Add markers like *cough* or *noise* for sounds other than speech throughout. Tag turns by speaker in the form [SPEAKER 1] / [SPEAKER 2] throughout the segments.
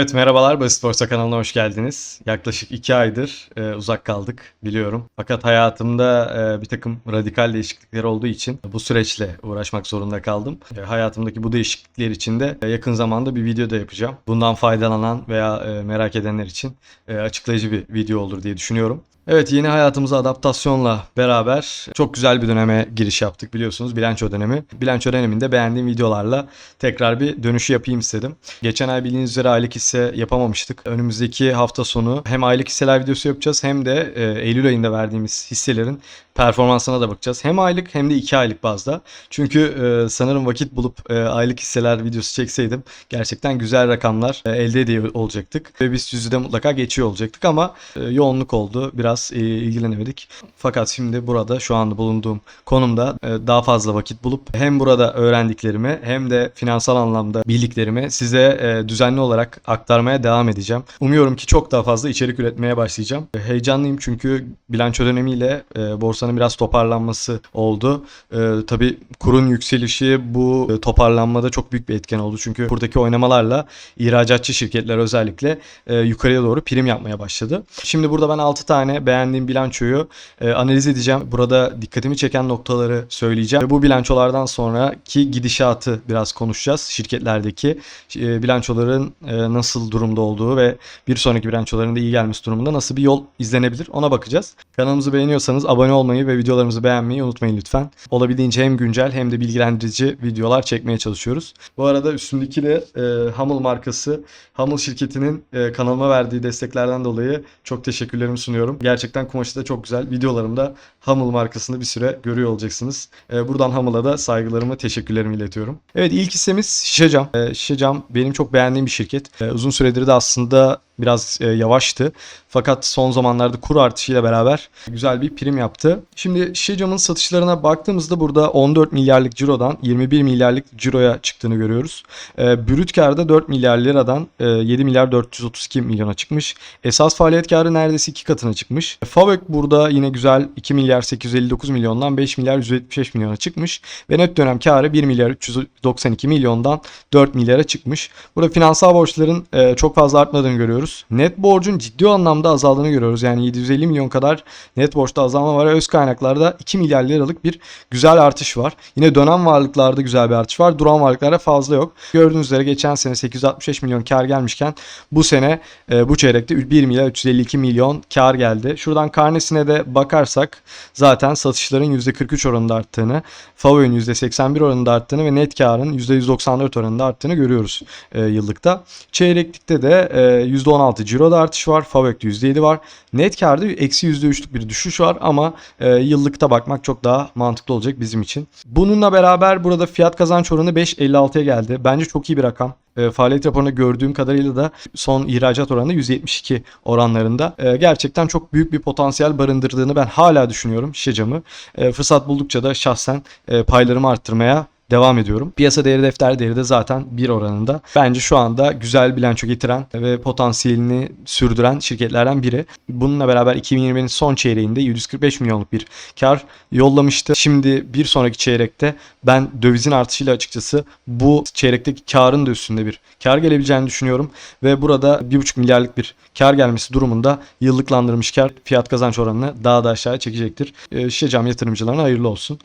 [SPEAKER 1] Evet merhabalar Basit Borsa kanalına hoş geldiniz. Yaklaşık iki aydır e, uzak kaldık biliyorum. Fakat hayatımda e, bir takım radikal değişiklikler olduğu için bu süreçle uğraşmak zorunda kaldım. E, hayatımdaki bu değişiklikler için de e, yakın zamanda bir video da yapacağım. Bundan faydalanan veya e, merak edenler için e, açıklayıcı bir video olur diye düşünüyorum. Evet yeni hayatımıza adaptasyonla beraber çok güzel bir döneme giriş yaptık biliyorsunuz bilanço dönemi. Bilanço döneminde beğendiğim videolarla tekrar bir dönüşü yapayım istedim. Geçen ay bildiğiniz üzere aylık hisse yapamamıştık. Önümüzdeki hafta sonu hem aylık hisseler videosu yapacağız hem de e, Eylül ayında verdiğimiz hisselerin performansına da bakacağız. Hem aylık hem de iki aylık bazda. Çünkü e, sanırım vakit bulup e, aylık hisseler videosu çekseydim gerçekten güzel rakamlar e, elde ediyor olacaktık. Ve biz yüzde mutlaka geçiyor olacaktık ama e, yoğunluk oldu. Biraz e, ilgilenemedik. Fakat şimdi burada şu anda bulunduğum konumda e, daha fazla vakit bulup hem burada öğrendiklerimi hem de finansal anlamda bildiklerimi size e, düzenli olarak aktarmaya devam edeceğim. Umuyorum ki çok daha fazla içerik üretmeye başlayacağım. Heyecanlıyım çünkü bilanço dönemiyle e, borsanın biraz toparlanması oldu. E, tabii kurun yükselişi bu e, toparlanmada çok büyük bir etken oldu. Çünkü buradaki oynamalarla ihracatçı şirketler özellikle e, yukarıya doğru prim yapmaya başladı. Şimdi burada ben 6 tane beğendiğim bilançoyu e, analiz edeceğim. Burada dikkatimi çeken noktaları söyleyeceğim. Ve bu bilançolardan sonraki gidişatı biraz konuşacağız. Şirketlerdeki e, bilançoların e, nasıl durumda olduğu ve bir sonraki bilançoların da iyi gelmesi durumunda nasıl bir yol izlenebilir ona bakacağız. Kanalımızı beğeniyorsanız abone olmayı ve videolarımızı beğenmeyi unutmayın lütfen. Olabildiğince hem güncel hem de bilgilendirici videolar çekmeye çalışıyoruz. Bu arada üstündeki de e, Hamel markası. Hamel şirketinin e, kanalıma verdiği desteklerden dolayı çok teşekkürlerimi sunuyorum. Gerçekten kumaşı da çok güzel. Videolarımda Hamel markasını bir süre görüyor olacaksınız. E, buradan Hamel'a da saygılarımı, teşekkürlerimi iletiyorum. Evet ilk hissemiz Şişe Cam. E, Şişe Cam benim çok beğendiğim bir şirket. E, uzun süredir de aslında biraz e, yavaştı. Fakat son zamanlarda kur artışıyla beraber güzel bir prim yaptı. Şimdi Şişe satışlarına baktığımızda burada 14 milyarlık cirodan 21 milyarlık ciroya çıktığını görüyoruz. E, brüt karda 4 milyar liradan e, 7 milyar 432 milyona çıkmış. Esas faaliyet karı neredeyse iki katına çıkmış. Favök burada yine güzel 2 milyar 859 milyondan 5 milyar 175 milyona çıkmış. Ve net dönem karı 1 milyar 392 milyondan 4 milyara çıkmış. Burada finansal borçların e, çok fazla artmadığını görüyoruz. Net borcun ciddi anlamda azaldığını görüyoruz. Yani 750 milyon kadar net borçta azalma var. Öz kaynaklarda 2 milyar liralık bir güzel artış var. Yine dönem varlıklarda güzel bir artış var. Duran varlıklarda fazla yok. Gördüğünüz üzere geçen sene 865 milyon kar gelmişken bu sene e, bu çeyrekte 1 milyar 352 milyon kar geldi. Şuradan karnesine de bakarsak zaten satışların %43 oranında arttığını, FAVÖ'nün %81 oranında arttığını ve net karın %194 oranında arttığını görüyoruz e, yıllıkta. Çeyreklikte de e, %16 ciroda artış var. FAVÖK'te %7 var. Net karda eksi %3'lük bir düşüş var ama e, yıllıkta bakmak çok daha mantıklı olacak bizim için. Bununla beraber burada fiyat kazanç oranı 5.56'ya geldi. Bence çok iyi bir rakam. E, faaliyet raporunda gördüğüm kadarıyla da son ihracat oranı 172 oranlarında. E, gerçekten çok büyük bir potansiyel barındırdığını ben hala düşünüyorum şişe camı. E, fırsat buldukça da şahsen e, paylarımı arttırmaya devam ediyorum. Piyasa değeri defter değeri de zaten bir oranında. Bence şu anda güzel bilanço getiren ve potansiyelini sürdüren şirketlerden biri. Bununla beraber 2020'nin son çeyreğinde 145 milyonluk bir kar yollamıştı. Şimdi bir sonraki çeyrekte ben dövizin artışıyla açıkçası bu çeyrekteki karın da üstünde bir kar gelebileceğini düşünüyorum. Ve burada 1,5 milyarlık bir kar gelmesi durumunda yıllıklandırılmış kar fiyat kazanç oranını daha da aşağıya çekecektir. Ee, Şişe cam yatırımcılarına hayırlı olsun.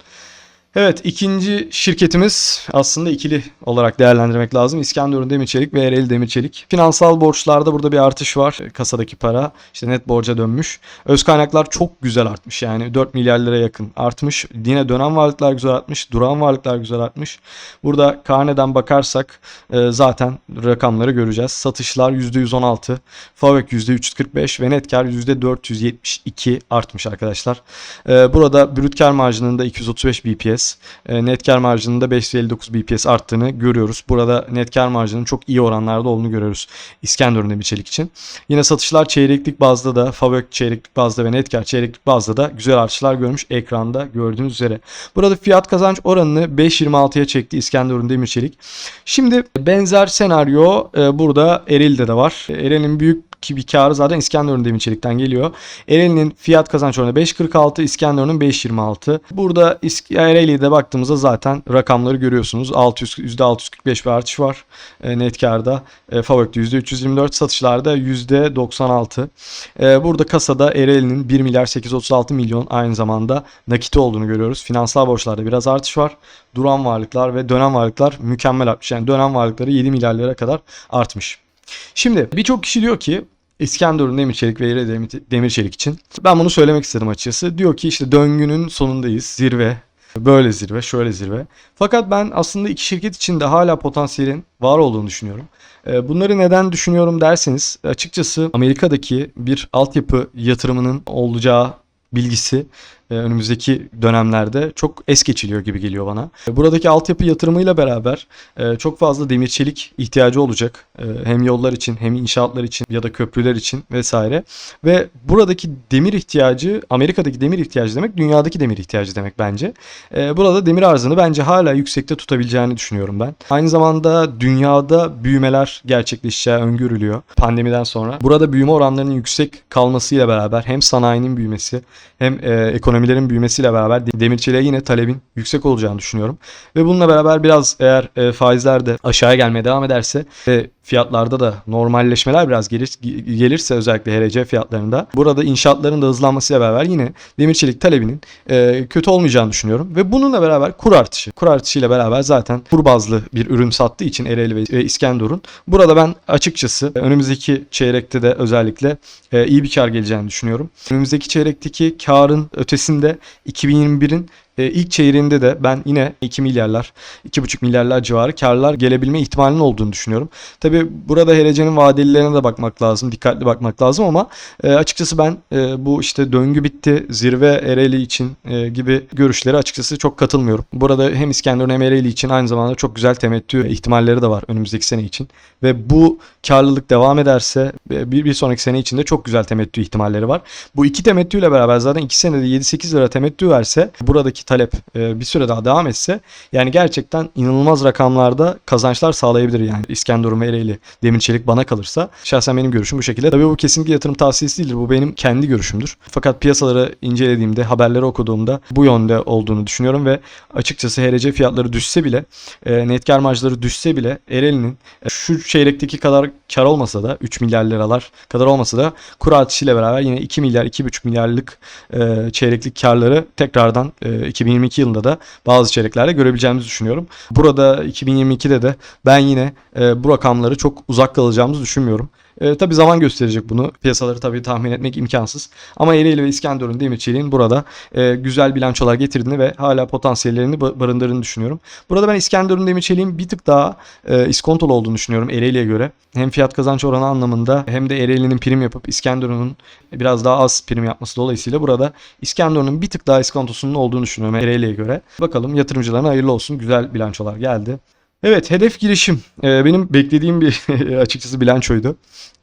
[SPEAKER 1] Evet ikinci şirketimiz aslında ikili olarak değerlendirmek lazım. İskenderun Demirçelik ve Ereğli Demirçelik. Finansal borçlarda burada bir artış var. Kasadaki para işte net borca dönmüş. Öz kaynaklar çok güzel artmış yani 4 milyar lira yakın artmış. Yine dönem varlıklar güzel artmış. Duran varlıklar güzel artmış. Burada karneden bakarsak e, zaten rakamları göreceğiz. Satışlar %116, FAVÖK %345 ve net kar %472 artmış arkadaşlar. E, burada brüt kar marjının da 235 BPS e, net kar marjının da 559 BPS arttığını görüyoruz. Burada net kar marjının çok iyi oranlarda olduğunu görüyoruz İskenderun Demirçelik için. Yine satışlar çeyreklik bazda da Favök çeyreklik bazda ve net kar çeyreklik bazda da güzel artışlar görmüş ekranda gördüğünüz üzere. Burada fiyat kazanç oranını 5.26'ya çekti İskenderun Demirçelik. Şimdi benzer senaryo e, burada Eril'de de var. Eril'in büyük ki bir karı zaten İskenderun Demir Çelik'ten geliyor. Ereğli'nin fiyat kazanç oranı 5.46, İskenderun'un 5.26. Burada Ereğli'ye de baktığımızda zaten rakamları görüyorsunuz. 600, %645 bir artış var e, net karda. E, Favök'te %324, satışlarda %96. E, burada kasada Ereğli'nin 1 milyar 836 milyon aynı zamanda nakiti olduğunu görüyoruz. Finansal borçlarda biraz artış var. Duran varlıklar ve dönem varlıklar mükemmel artmış. Yani dönem varlıkları 7 milyarlara kadar artmış. Şimdi birçok kişi diyor ki İskenderun Demir Çelik ve Ereğli Demir, Çelik için. Ben bunu söylemek istedim açıkçası. Diyor ki işte döngünün sonundayız. Zirve. Böyle zirve, şöyle zirve. Fakat ben aslında iki şirket için de hala potansiyelin var olduğunu düşünüyorum. Ee, Bunları neden düşünüyorum derseniz açıkçası Amerika'daki bir altyapı yatırımının olacağı bilgisi önümüzdeki dönemlerde çok es geçiliyor gibi geliyor bana. E, Buradaki altyapı yatırımıyla beraber e, çok fazla demir çelik ihtiyacı olacak. E, Hem yollar için hem inşaatlar için ya da köprüler için vesaire. Ve buradaki demir ihtiyacı Amerika'daki demir ihtiyacı demek dünyadaki demir ihtiyacı demek bence. E, Burada demir arzını bence hala yüksekte tutabileceğini düşünüyorum ben. Aynı zamanda dünyada büyümeler gerçekleşeceği öngörülüyor pandemiden sonra. Burada büyüme oranlarının yüksek kalmasıyla beraber hem sanayinin büyümesi hem e, ekonomilerin büyümesiyle beraber demir çeliğe yine talebin yüksek olacağını düşünüyorum. Ve bununla beraber biraz eğer e, faizler de aşağıya gelmeye devam ederse ve fiyatlarda da normalleşmeler biraz gelir, gelirse özellikle HRC fiyatlarında burada inşaatların da hızlanmasıyla beraber yine demir çelik talebinin e, kötü olmayacağını düşünüyorum. Ve bununla beraber kur artışı. Kur artışıyla beraber zaten kur bazlı bir ürün sattığı için Ereğli ve, İskenderun. Burada ben açıkçası önümüzdeki çeyrekte de özellikle e, iyi bir kar geleceğini düşünüyorum. Önümüzdeki çeyrekteki karın ötesinde 2021'in e, ilk çeyreğinde de ben yine 2 milyarlar, 2,5 milyarlar civarı karlar gelebilme ihtimalinin olduğunu düşünüyorum. Tabi burada HRC'nin vadelilerine de bakmak lazım, dikkatli bakmak lazım ama e, açıkçası ben e, bu işte döngü bitti, zirve Ereğli için e, gibi görüşlere açıkçası çok katılmıyorum. Burada hem İskenderun hem Ereğli için aynı zamanda çok güzel temettü ihtimalleri de var önümüzdeki sene için. Ve bu karlılık devam ederse e, bir, bir sonraki sene içinde çok güzel temettü ihtimalleri var. Bu iki temettüyle beraber zaten 2 senede 7-8 lira temettü verse buradaki talep e, bir süre daha devam etse yani gerçekten inanılmaz rakamlarda kazançlar sağlayabilir yani İskenderun ve Ereğli Demir Çelik bana kalırsa. Şahsen benim görüşüm bu şekilde. Tabii bu kesinlikle yatırım tavsiyesi değildir. Bu benim kendi görüşümdür. Fakat piyasaları incelediğimde, haberleri okuduğumda bu yönde olduğunu düşünüyorum ve açıkçası HRC fiyatları düşse bile, e, net kar marjları düşse bile Ereğli'nin e, şu çeyrekteki kadar kar olmasa da 3 milyar liralar kadar olmasa da kur artışıyla beraber yine 2 milyar 2,5 milyarlık e, çeyreklik karları tekrardan e, 2022 yılında da bazı çeyreklerde görebileceğimizi düşünüyorum. Burada 2022'de de ben yine e, bu rakamları çok uzak kalacağımızı düşünmüyorum. E, tabii zaman gösterecek bunu. Piyasaları tabii tahmin etmek imkansız. Ama Ereğli ve İskenderun Demirçelik'in burada e, güzel bilançolar getirdiğini ve hala potansiyellerini ba- barındırdığını düşünüyorum. Burada ben İskenderun Demirçelik'in bir tık daha e, iskontolu olduğunu düşünüyorum Ereğli'ye göre. Hem fiyat kazanç oranı anlamında hem de Ereğli'nin prim yapıp İskenderun'un biraz daha az prim yapması dolayısıyla burada İskenderun'un bir tık daha iskontosunun olduğunu düşünüyorum Ereğli'ye göre. Bakalım yatırımcılarına hayırlı olsun. Güzel bilançolar geldi. Evet hedef girişim. Ee, benim beklediğim bir *laughs* açıkçası bilançoydu.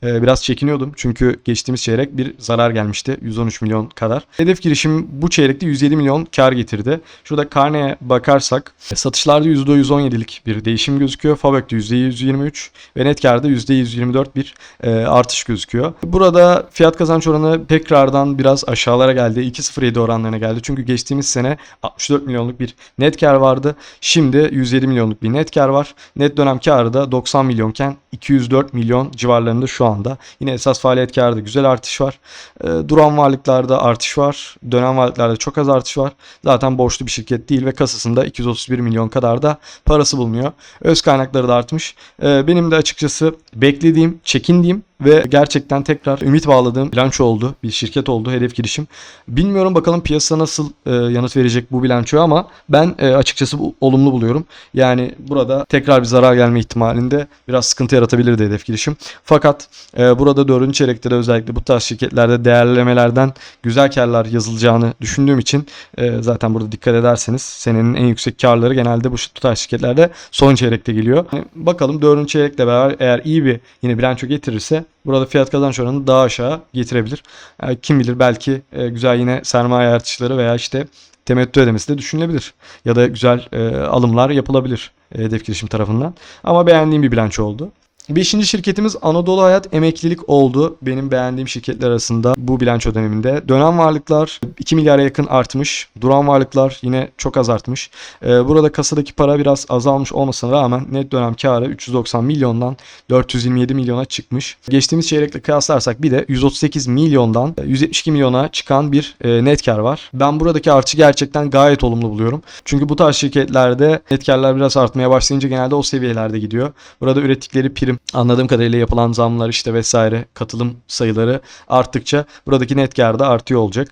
[SPEAKER 1] Ee, biraz çekiniyordum çünkü geçtiğimiz çeyrek bir zarar gelmişti 113 milyon kadar. Hedef girişim bu çeyrekte 107 milyon kar getirdi. Şurada karneye bakarsak satışlarda %117'lik bir değişim gözüküyor. Fabök'te %123 ve net karda %124 bir e, artış gözüküyor. Burada fiyat kazanç oranı tekrardan biraz aşağılara geldi. 2.07 oranlarına geldi. Çünkü geçtiğimiz sene 64 milyonluk bir net kar vardı. Şimdi 107 milyonluk bir net kar var. Net dönem karı da 90 milyonken 204 milyon civarlarında şu anda. Yine esas faaliyet karı da güzel artış var. E, duran varlıklarda artış var. Dönem varlıklarda çok az artış var. Zaten borçlu bir şirket değil ve kasasında 231 milyon kadar da parası bulunuyor. Öz kaynakları da artmış. E, benim de açıkçası beklediğim, çekindiğim ve gerçekten tekrar ümit bağladığım bilanço oldu. Bir şirket oldu hedef girişim. Bilmiyorum bakalım piyasa nasıl e, yanıt verecek bu bilançoya ama ben e, açıkçası bu, olumlu buluyorum. Yani burada tekrar bir zarar gelme ihtimalinde biraz sıkıntı yaratabilirdi hedef girişim. Fakat e, burada 4. çeyrekte de özellikle bu tarz şirketlerde değerlemelerden güzel karlar yazılacağını düşündüğüm için e, zaten burada dikkat ederseniz senenin en yüksek karları genelde bu tarz şirketlerde son çeyrekte geliyor. Yani bakalım 4. çeyrekle beraber eğer iyi bir yine bilanço getirirse burada fiyat kazanç oranını daha aşağı getirebilir. Yani kim bilir belki e, güzel yine sermaye artışları veya işte temettü ödemesi de düşünülebilir. Ya da güzel e, alımlar yapılabilir e, hedef girişim tarafından. Ama beğendiğim bir bilanço oldu. Beşinci şirketimiz Anadolu Hayat Emeklilik oldu. Benim beğendiğim şirketler arasında bu bilanço döneminde. Dönem varlıklar 2 milyara yakın artmış. Duran varlıklar yine çok az artmış. Ee, burada kasadaki para biraz azalmış olmasına rağmen net dönem karı 390 milyondan 427 milyona çıkmış. Geçtiğimiz çeyrekle kıyaslarsak bir de 138 milyondan 172 milyona çıkan bir e, net kar var. Ben buradaki artışı gerçekten gayet olumlu buluyorum. Çünkü bu tarz şirketlerde net karlar biraz artmaya başlayınca genelde o seviyelerde gidiyor. Burada ürettikleri prim anladığım kadarıyla yapılan zamlar işte vesaire katılım sayıları arttıkça buradaki net kar da artıyor olacak.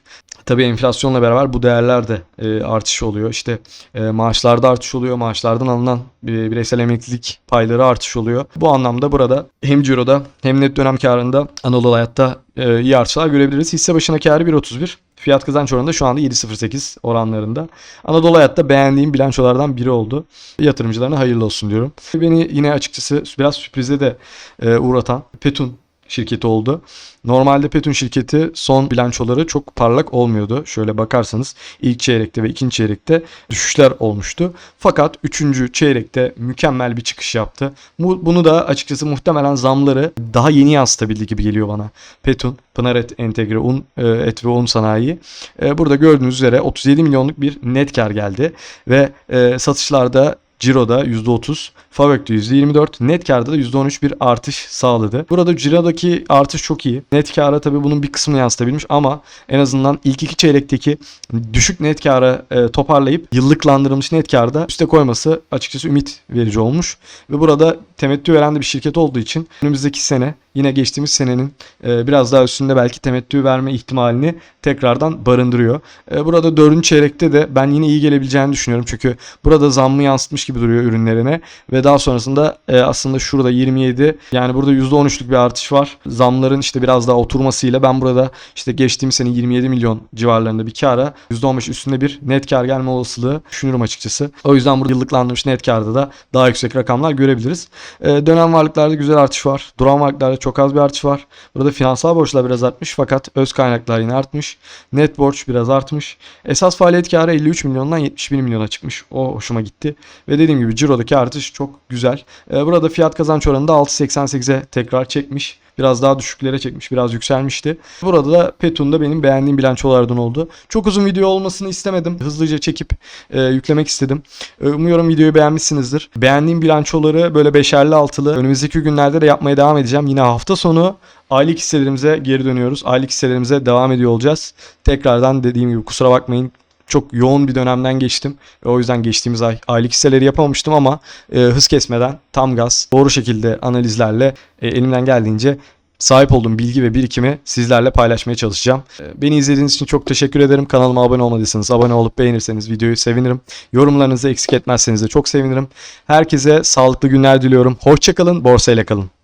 [SPEAKER 1] Tabii enflasyonla beraber bu değerler de e, artış oluyor. İşte e, maaşlarda artış oluyor. Maaşlardan alınan e, bireysel emeklilik payları artış oluyor. Bu anlamda burada hem ciroda hem net dönem karında Anadolu Hayat'ta e, iyi artışlar görebiliriz. Hisse başına karı 1.31. Fiyat kazanç oranı da şu anda 7.08 oranlarında. Anadolu Hayat'ta beğendiğim bilançolardan biri oldu. Yatırımcılarına hayırlı olsun diyorum. Beni yine açıkçası biraz sürprize de e, uğratan Petun şirketi oldu. Normalde Petun şirketi son bilançoları çok parlak olmuyordu. Şöyle bakarsanız ilk çeyrekte ve ikinci çeyrekte düşüşler olmuştu. Fakat üçüncü çeyrekte mükemmel bir çıkış yaptı. Bu- Bunu da açıkçası muhtemelen zamları daha yeni yansıtabildi gibi geliyor bana. Petun, Pınar Et Entegre Un, e, Et ve Un Sanayi. E, Burada gördüğünüz üzere 37 milyonluk bir net kar geldi. Ve e, satışlarda Ciro'da %30, Favök'te %24, net karda da %13 bir artış sağladı. Burada Ciro'daki artış çok iyi. Net kara tabii bunun bir kısmını yansıtabilmiş ama en azından ilk iki çeyrekteki düşük net kara e, toparlayıp yıllıklandırılmış net karda üste koyması açıkçası ümit verici olmuş. Ve burada temettü veren de bir şirket olduğu için önümüzdeki sene yine geçtiğimiz senenin e, biraz daha üstünde belki temettü verme ihtimalini tekrardan barındırıyor. E, burada dördüncü çeyrekte de ben yine iyi gelebileceğini düşünüyorum. Çünkü burada zammı yansıtmış gibi duruyor ürünlerine ve daha sonrasında e, aslında şurada 27 yani burada %13'lük bir artış var. Zamların işte biraz daha oturmasıyla ben burada işte geçtiğimiz sene 27 milyon civarlarında bir kara %15 üstünde bir net kar gelme olasılığı düşünüyorum açıkçası. O yüzden burada yıllıklandırmış net karda da daha yüksek rakamlar görebiliriz. E, dönem varlıklarda güzel artış var. Duran varlıklarda çok az bir artış var. Burada finansal borçlar biraz artmış fakat öz kaynaklar yine artmış. Net borç biraz artmış. Esas faaliyet karı 53 milyondan 71 milyona çıkmış. O hoşuma gitti. Ve dediğim gibi cirodaki artış çok güzel. Ee, burada fiyat kazanç oranı da 6.88'e tekrar çekmiş. Biraz daha düşüklere çekmiş. Biraz yükselmişti. Burada da Petun'da benim beğendiğim bilançolardan oldu. Çok uzun video olmasını istemedim. Hızlıca çekip e, yüklemek istedim. E, umuyorum videoyu beğenmişsinizdir. Beğendiğim bilançoları böyle beşerli altılı önümüzdeki günlerde de yapmaya devam edeceğim. Yine hafta sonu aylık hisselerimize geri dönüyoruz. Aylık hisselerimize devam ediyor olacağız. Tekrardan dediğim gibi kusura bakmayın çok yoğun bir dönemden geçtim. Ve o yüzden geçtiğimiz ay aylık hisseleri yapamamıştım ama e, hız kesmeden tam gaz doğru şekilde analizlerle e, elimden geldiğince sahip olduğum bilgi ve birikimi sizlerle paylaşmaya çalışacağım. E, Beni izlediğiniz için çok teşekkür ederim. Kanalıma abone olmadıysanız abone olup beğenirseniz videoyu sevinirim. Yorumlarınızı eksik etmezseniz de çok sevinirim. Herkese sağlıklı günler diliyorum. Hoşçakalın, borsayla kalın.